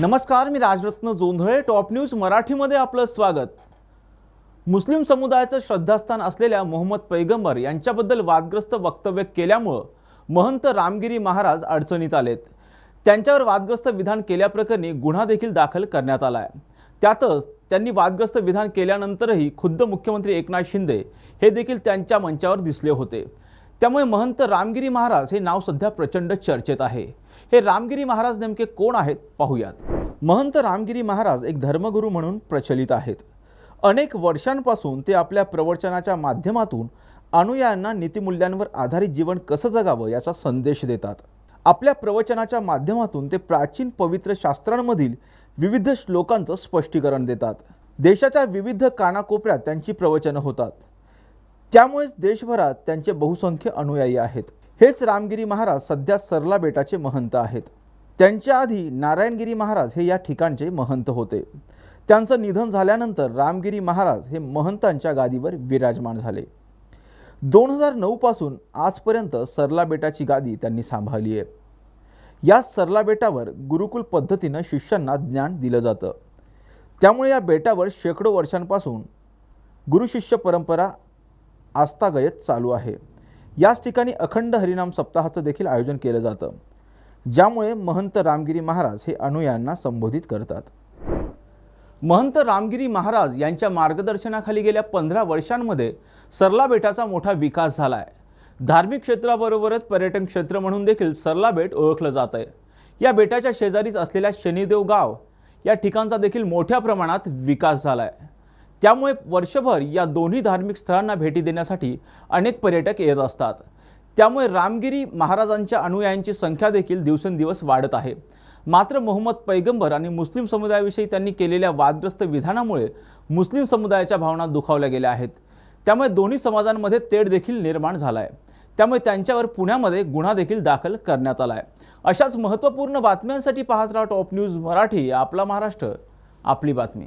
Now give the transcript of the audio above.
नमस्कार मी Rajratna Jondhale top news मराठीमध्ये आपलं स्वागत. मुस्लिम समुदायाचं श्रद्धास्थान असलेल्या मोहम्मद पैगंबर यांच्याबद्दल वादग्रस्त वक्तव्य केल्यामुळं महंत रामगिरी महाराज अडचणीत आलेत. त्यांच्यावर वादग्रस्त विधान केल्याप्रकरणी गुन्हा देखील दाखल करण्यात आला आहे त्यातच त्यांनी वादग्रस्त विधान केल्यानंतरही खुद्द मुख्यमंत्री एकनाथ शिंदे हे देखील त्यांच्या मंचावर दिसले होते. त्यामुळे महंत रामगिरी महाराज हे नाव सध्या प्रचंड चर्चेत आहे. हे रामगिरी महाराज नेमके कोण आहेत? पाहूयात. महंत रामगिरी महाराज एक धर्मगुरू म्हणून प्रचलित आहेत. अनेक वर्षांपासून ते आपल्या प्रवचनाच्या माध्यमातून अनुयायांना नीतिमूल्यांवर आधारित जीवन कसं जगावं याचा संदेश देतात. आपल्या प्रवचनाच्या माध्यमातून ते प्राचीन पवित्र शास्त्रांमधील विविध श्लोकांचं स्पष्टीकरण देतात. देशाच्या विविध कानाकोपऱ्यात त्यांची प्रवचनं होतात. त्यामुळेच देशभरात त्यांचे बहुसंख्य अनुयायी आहेत. हेच रामगिरी महाराज सध्या सरला बेटाचे महंत आहेत. त्यांच्या आधी नारायणगिरी महाराज हे या ठिकाणचे महंत होते. त्यांचं निधन झाल्यानंतर रामगिरी महाराज हे महंतांच्या गादीवर विराजमान झाले. दोन हजार नऊपासून आजपर्यंत सरला बेटाची गादी त्यांनी सांभाळली आहे. या सरला बेटावर गुरुकुल पद्धतीनं शिष्यांना ज्ञान दिलं जातं. त्यामुळे या बेटावर शेकडो वर्षांपासून गुरुशिष्य परंपरा आस्थागयत चालू आहे. याच ठिकाणी अखंड हरिनाम सप्ताहाचं देखील आयोजन केलं जातं. ज्यामुळे महंत रामगिरी महाराज हे अनुयांना संबोधित करतात. महंत रामगिरी महाराज यांच्या मार्गदर्शनाखाली गेल्या पंधरा वर्षांमध्ये सरला बेटाचा मोठा विकास झाला आहे धार्मिक क्षेत्राबरोबरच पर्यटन क्षेत्र म्हणून देखील सरला बेट ओळखलं जात आहे या बेटाच्या शेजारीच असलेल्या शनिदेव गाव या ठिकाणचा देखील मोठ्या प्रमाणात विकास झाला आहे त्यामुळे वर्षभर या दोन्ही धार्मिक स्थळांना भेटी देण्यासाठी अनेक पर्यटक येत असतात. त्यामुळे रामगिरी महाराजांच्या अनुयायांची संख्या देखील दिवसेंदिवस वाढत आहे. मात्र मोहम्मद पैगंबर आणि मुस्लिम समुदायाविषयी त्यांनी केलेल्या वादग्रस्त विधानामुळे मुस्लिम समुदायाच्या भावना दुखावल्या गेल्या आहेत. त्यामुळे दोन्ही समाजांमध्ये तेढ देखील निर्माण झाला आहे त्यामुळे त्यांच्यावर पुण्यामध्ये गुन्हा देखील दाखल करण्यात आला आहे अशाच महत्त्वपूर्ण बातम्यांसाठी पाहत राहा टॉप न्यूज मराठी आपला महाराष्ट्र आपली बातमी.